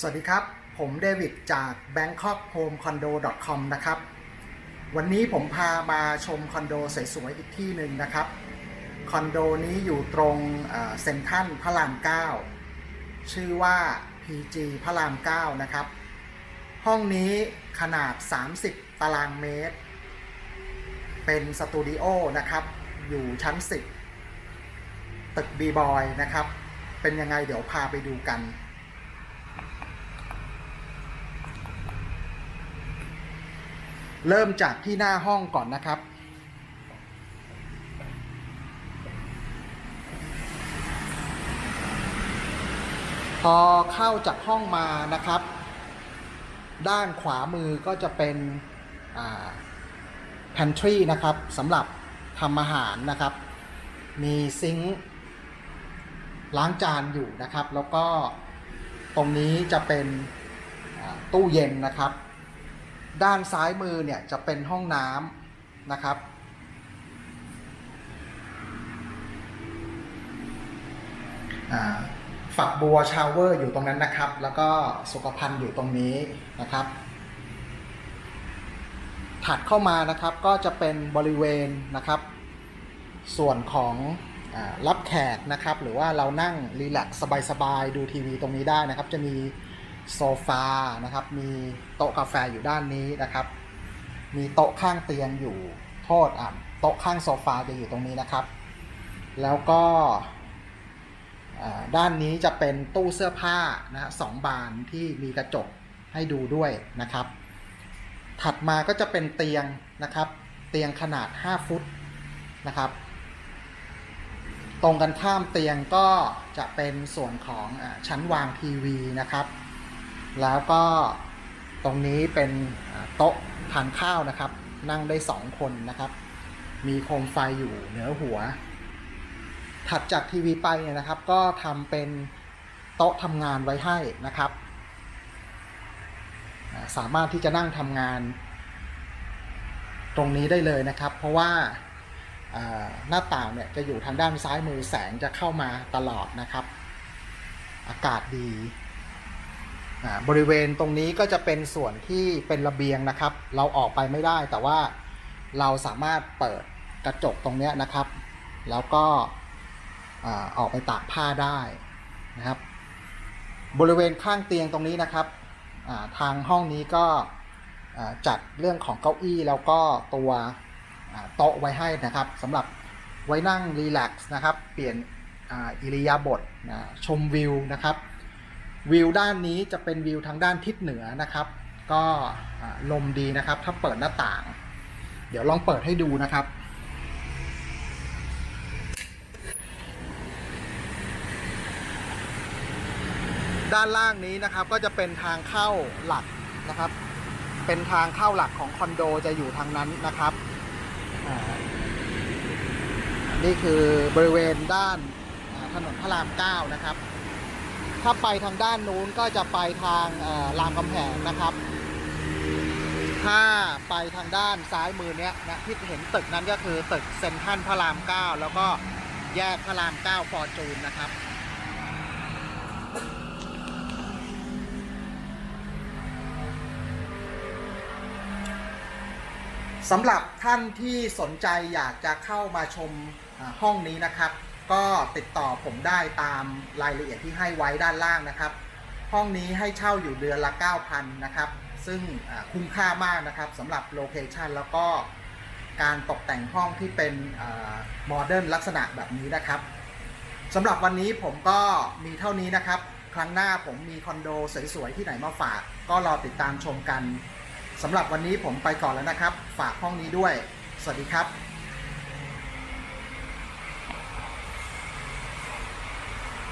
สวัสดีครับ ผมเดวิดจาก bangkokhomecondo.com นะครับ วันนี้ผมพามาชมคอนโดสวยๆอีกที่หนึ่งนะครับ คอนโดนี้อยู่ตรงเซ็นทรัลพระราม 9 ชื่อว่า PG พระราม 9 นะครับ ห้องนี้ขนาด 30 ตารางเมตร เป็นสตูดิโอนะครับ อยู่ชั้น 10 ตึกบีบอยนะครับ เป็นยังไงเดี๋ยวพาไปดูกัน เริ่มจากที่หน้าห้องก่อนนะครับ พอเข้าจากห้องมานะครับ ด้านขวามือก็จะเป็น pantry นะครับสำหรับทำอาหารนะครับ มีซิงค์ล้างจานอยู่นะครับ แล้วก็ตรงนี้จะเป็นตู้เย็นนะครับ ด้านซ้ายมือเนี่ยจะเป็นห้องน้ำนะครับ ฝักบัวชาวเวอร์อยู่ตรงนั้นนะครับ แล้วก็สุขภัณฑ์อยู่ตรงนี้นะครับ ถัดเข้ามานะครับก็จะเป็นบริเวณนะครับ ส่วนของอรับแขกนะครับ หรือว่าเรานั่งรีแลกซ์สบายๆ ดูทีวีตรงนี้ได้นะครับ จะมี โซฟานะครับ มีโต๊ะกาแฟอยู่ด้านนี้นะครับ มีโต๊ะข้างเตียงอยู่โทษอะโต๊ะข้างโซฟาจะอยู่ตรงนี้นะครับ แล้วก็ด้านนี้จะเป็นตู้เสื้อผ้านะฮะสองบานที่มีกระจกให้ดูด้วยนะครับ ถัดมาก็จะเป็นเตียงนะครับ เตียงขนาด 5 ฟุตนะครับ ตรงกันข้ามเตียงก็จะเป็นส่วนของอชั้นวางทีวีนะครับ แล้วก็ตรงนี้เป็นโต๊ะทานข้าวนะครับ นั่งได้2คนนะครับ มีโคมไฟอยู่เหนือหัว ถัดจากทีวีไปเนี่ยนะครับ ก็ทำเป็นโต๊ะทำงานไว้ให้นะครับ สามารถที่จะนั่งทำงาน ตรงนี้ได้เลยนะครับ เพราะว่าหน้าต่างเนี่ยจะอยู่ทางด้านซ้ายมือแสงจะเข้ามาตลอดนะครับ อากาศดี บริเวณตรงนี้ก็จะเป็นส่วนที่เป็นระเบียงนะครับ เราออกไปไม่ได้แต่ว่าเราสามารถเปิดกระจกตรงนี้นะครับ แล้วก็ออกไปตากผ้าได้นะครับ บริเวณข้างเตียงตรงนี้นะครับทางห้องนี้ก็จัดเรื่องของเก้าอี้แล้วก็ตัวโต๊ะไว้ให้นะครับสำหรับไว้นั่งรีแลกซ์นะครับ เปลี่ยนอิริยาบถชมวิวนะครับ วิวด้านนี้จะเป็นวิวทางด้านทิศเหนือนะครับ ก็ลมดีนะครับ ถ้าเปิดหน้าต่าง เดี๋ยวลองเปิดให้ดูนะครับด้านล่างนี้นะครับก็จะเป็นทางเข้าหลักนะครับ เป็นทางเข้าหลักของคอนโดจะอยู่ทางนั้นนะครับ นี่คือบริเวณด้านถนนพระราม 9 นะครับ ถ้าไปทางด้านนู้นก็จะไปทางรามคำแหงนะครับ ถ้าไปทางด้านซ้ายมือเนี้ยนะที่เห็นตึกนั้นก็คือตึกเซ็นทรัลพระราม9แล้วก็แยกพระราม9ฟอร์จูนนะครับสำหรับท่านที่สนใจอยากจะเข้ามาชมห้องนี้นะครับ ก็ติดต่อผมได้ตามรายละเอียดที่ให้ไว้ด้านล่างนะครับ ห้องนี้ให้เช่าอยู่เดือนละ 9,000 นะครับ ซึ่งคุ้มค่ามากนะครับสำหรับโลเคชันแล้วก็การตกแต่งห้องที่เป็นโมเดิร์นลักษณะแบบนี้นะครับสำหรับวันนี้ผมก็มีเท่านี้นะครับ ครั้งหน้าผมมีคอนโดสวยๆที่ไหนมาฝาก ก็รอติดตามชมกันสำหรับวันนี้ผมไปก่อนแล้วนะครับ ฝากห้องนี้ด้วย สวัสดีครับ